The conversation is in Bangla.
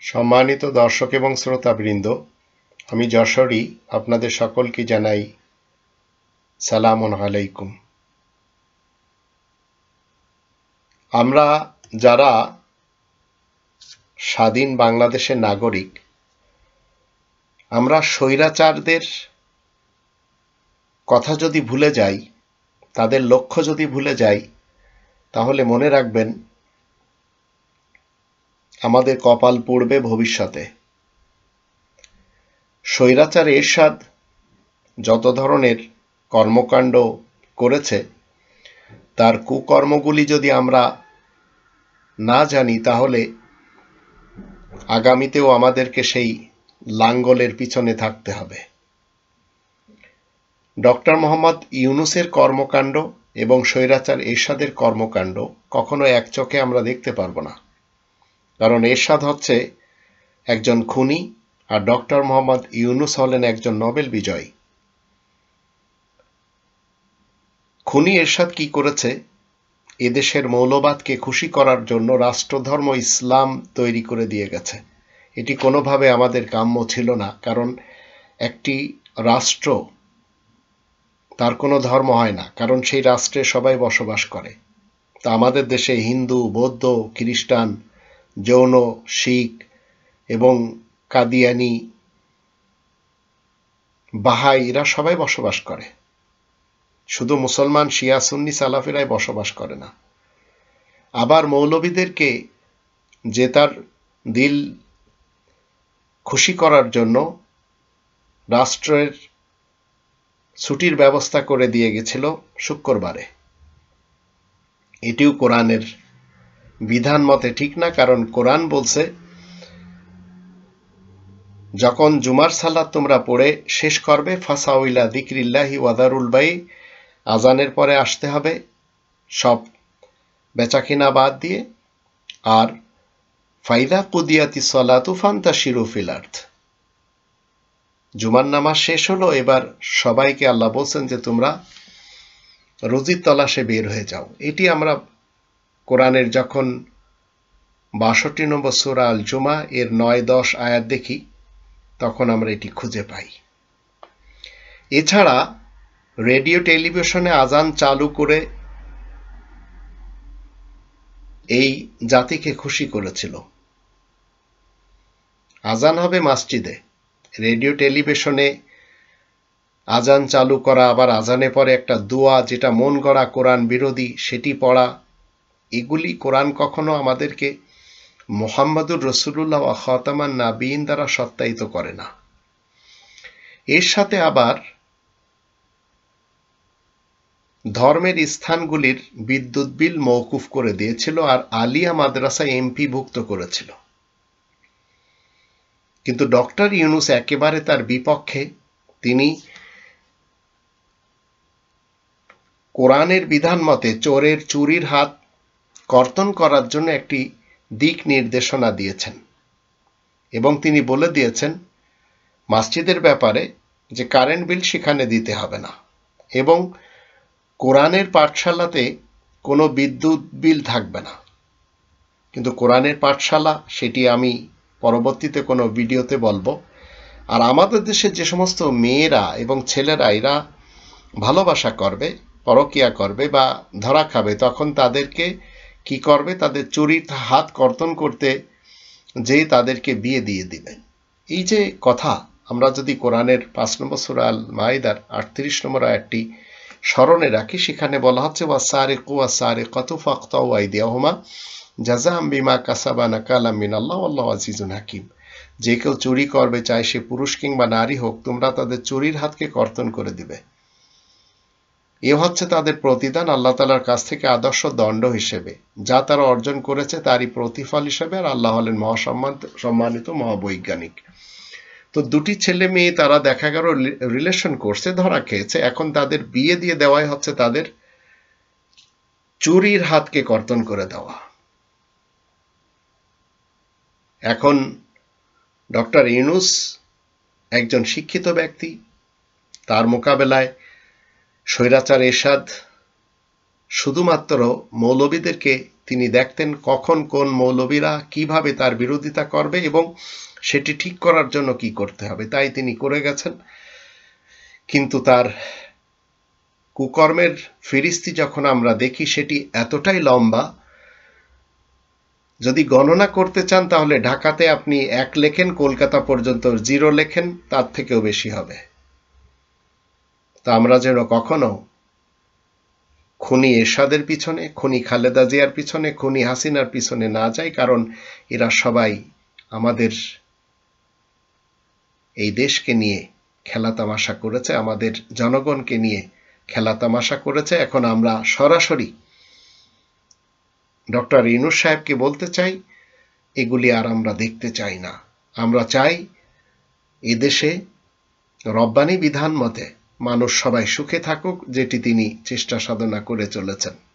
সম্মানিত দর্শক এবং শ্রোতাবৃন্দ, আমি যশোরী আপনাদের সকলকে জানাই সালাম আলাইকুম। আমরা যারা স্বাধীন বাংলাদেশের নাগরিক, আমরা স্বৈরাচারদের কথা যদি ভুলে যাই, তাদের লক্ষ্য যদি ভুলে যাই, তাহলে মনে রাখবেন আমাদের কপাল পড়বে ভবিষ্যতে। স্বৈরাচার এরশাদ যত ধরনের কর্মকাণ্ড করেছে, তার কুকর্মগুলি যদি আমরা না জানি, তাহলে আগামীতেও আমাদেরকে সেই লাঙ্গলের পিছনে থাকতে হবে। ডক্টর মোহাম্মদ ইউনুসের কর্মকাণ্ড এবং স্বৈরাচার এরশাদের কর্মকাণ্ড কখনো এক চোখে আমরা দেখতে পারব না। কারণ এরশাদ হচ্ছে একজন খুনি আর ডক্টর মোহাম্মদ ইউনুস হলেন একজন নোবেল বিজয়ী। খুনি এরশাদ কি করেছে? এদেশের মৌলবাদকে খুশি করার জন্য রাষ্ট্রধর্ম ইসলাম তৈরি করে দিয়ে গেছে। এটি কোনোভাবে আমাদের কাম্য ছিল না, কারণ একটি রাষ্ট্র তার কোনো ধর্ম হয় না, কারণ সেই রাষ্ট্রে সবাই বসবাস করে। তা আমাদের দেশে হিন্দু, বৌদ্ধ, খ্রিস্টান জৈন শিখ এবং কাদিয়ানি, বাহাই, এরা সবাই বসবাস করে। শুধু মুসলমান, শিয়া, সুন্নি, সালাফিরাই বসবাস করে না। আবার মৌলবীদেরকে যে তার দিল খুশি করার জন্য রাষ্ট্রের ছুটির ব্যবস্থা করে দিয়ে গেছিল শুক্রবারে। এটিও কোরআনের বিধান মতে ঠিক না, কারণ কোরআন বলছে, যখন জুমার সালাদ তোমরা পড়ে শেষ করবে ফাসাউইলা দিকরিল্লাহি ওয়াদারুল বাই, আজানের পরে আসতে হবে, সব বেচাকিনা বাদ দিয়ে, আর ফাইদা কুদিয়াতি সলাতু ফান্তা শিরুফিল আর্থ জুমার নামাজ শেষ হলো, এবার সবাইকে আল্লাহ বলছেন যে তোমরা রুজির তলাশে বের হয়ে যাও। এটি আমরা কোরআনের যখন বাষট্টি নম্বর সুরা আল জুমা এর নয় দশ আয়াত দেখি, তখন আমরা এটি খুঁজে পাই। এছাড়া রেডিও টেলিভিশনে আজান চালু করে এই জাতিকে খুশি করেছিল। আজান হবে মসজিদে। রেডিও টেলিভিশনে আজান চালু করা, আবার আজানে পরে একটা দোয়া, যেটা মন গড়া কোরআন বিরোধী, সেটি পড়া এগুলি কোরআন কখনো আমাদেরকে মোহাম্মদুর রসুল্লাহ খতামান নাবিন দ্বারা সত্যায়িত করে না। এর সাথে আবার ধর্মের স্থানগুলির বিদ্যুৎ বিল মৌকুফ করে দিয়েছিল আর আলিয়া মাদ্রাসা এমপি ভুক্ত করেছিল। কিন্তু ডক্টর ইউনুস একেবারে তার বিপক্ষে তিনি কোরআনের বিধান মতে চোরের চুরির হাত কর্তন করার জন্য একটি দিক নির্দেশনা দিয়েছেন। এবং তিনি বলে দিয়েছেন, মসজিদের ব্যাপারে যে কারেন্ট বিল সেখানে দিতে হবে না। এবং কোরআনের পাঠশালাতে কোনো বিদ্যুৎ বিল থাকবে না। কিন্তু কোরআনের পাঠশালা, সেটি আমি পরবর্তীতে কোনো ভিডিওতে বলব। আর আমাদের দেশের যে সমস্ত মেয়েরা এবং ছেলেরা, এরা ভালোবাসা করবে, পরকিয়া করবে বা ধরা খাবে, তখন তাদেরকে কি করবে? তাদের চুরির হাত কর্তন করতে যে তাদেরকে বিয়ে দিয়ে দিবে। এই যে কথা, আমরা যদি কোরআনের পাঁচ নম্বর সুরাল মাইদার আটত্রিশ নম্বর আয়াতটি স্মরণে রাখি, সেখানে বলা হচ্ছে ওয়া সারে কুয়া সারে কত ফাক্তা ওয়াইদিয়াহমা জাজাম বিমা কাসাবা নাকালাম মিন আল্লাহ আল্লাহ আজিজুন হাকিম। যে কেউ চুরি করবে চাই সে পুরুষ কিংবা নারী হোক, তোমরা তাদের চুরির হাতকে কর্তন করে দিবে। এ হচ্ছে তাদের প্রতিদান আল্লাহ তালার কাছ থেকে আদর্শ দণ্ড হিসেবে। যা তারা অর্জন করেছে তারই প্রতিফল হিসেবে আর আল্লাহ হলেন মহাসম্মান, সম্মানিত মহাবৈজ্ঞানিক। তো দুটি ছেলে মেয়ে তারা দেখা গেল রিলেশন করছে, ধরা খেয়েছে। এখন তাদের বিয়ে দিয়ে দেওয়াই হচ্ছে তাদের চুরির হাতকে কর্তন করে দেওয়া। এখন ডক্টর ইনুস একজন শিক্ষিত ব্যক্তি, তার মোকাবেলায় স্বৈরাচার এরশাদ। শুধুমাত্র মৌলবীদেরকে তিনি দেখতেন কখন কোন মৌলবীরা কীভাবে তার বিরোধিতা করবে এবং সেটি ঠিক করার জন্য কি করতে হবে, তাই তিনি করে গেছেন। কিন্তু তার কুকর্মের ফিরিস্তি যখন আমরা দেখি, সেটি এতটাই লম্বা, যদি গণনা করতে চান তাহলে ঢাকাতে আপনি এক লেখেন, কলকাতা পর্যন্ত জিরো লেখেন, তার থেকেও বেশি হবে। তা আমরা যেন কখনো খুনি এরশাদের পিছনে, খুনি খালেদা জিয়ার পিছনে, খুনি হাসিনার পিছনে না যাই, কারণ এরা সবাই আমাদের এই দেশকে নিয়ে খেলা তামাশা করেছে, আমাদের জনগণকে নিয়ে খেলা তামাশা করেছে। এখন আমরা সরাসরি ডক্টর ইনুস সাহেবকে বলতে চাই, এগুলি আর আমরা দেখতে চাই না। আমরা চাই এদেশে রব্বানি বিধান মতে মানুষ সবাই সুখে থাকুক যেটি তিনি চেষ্টা সাধনা করে চলেছেন।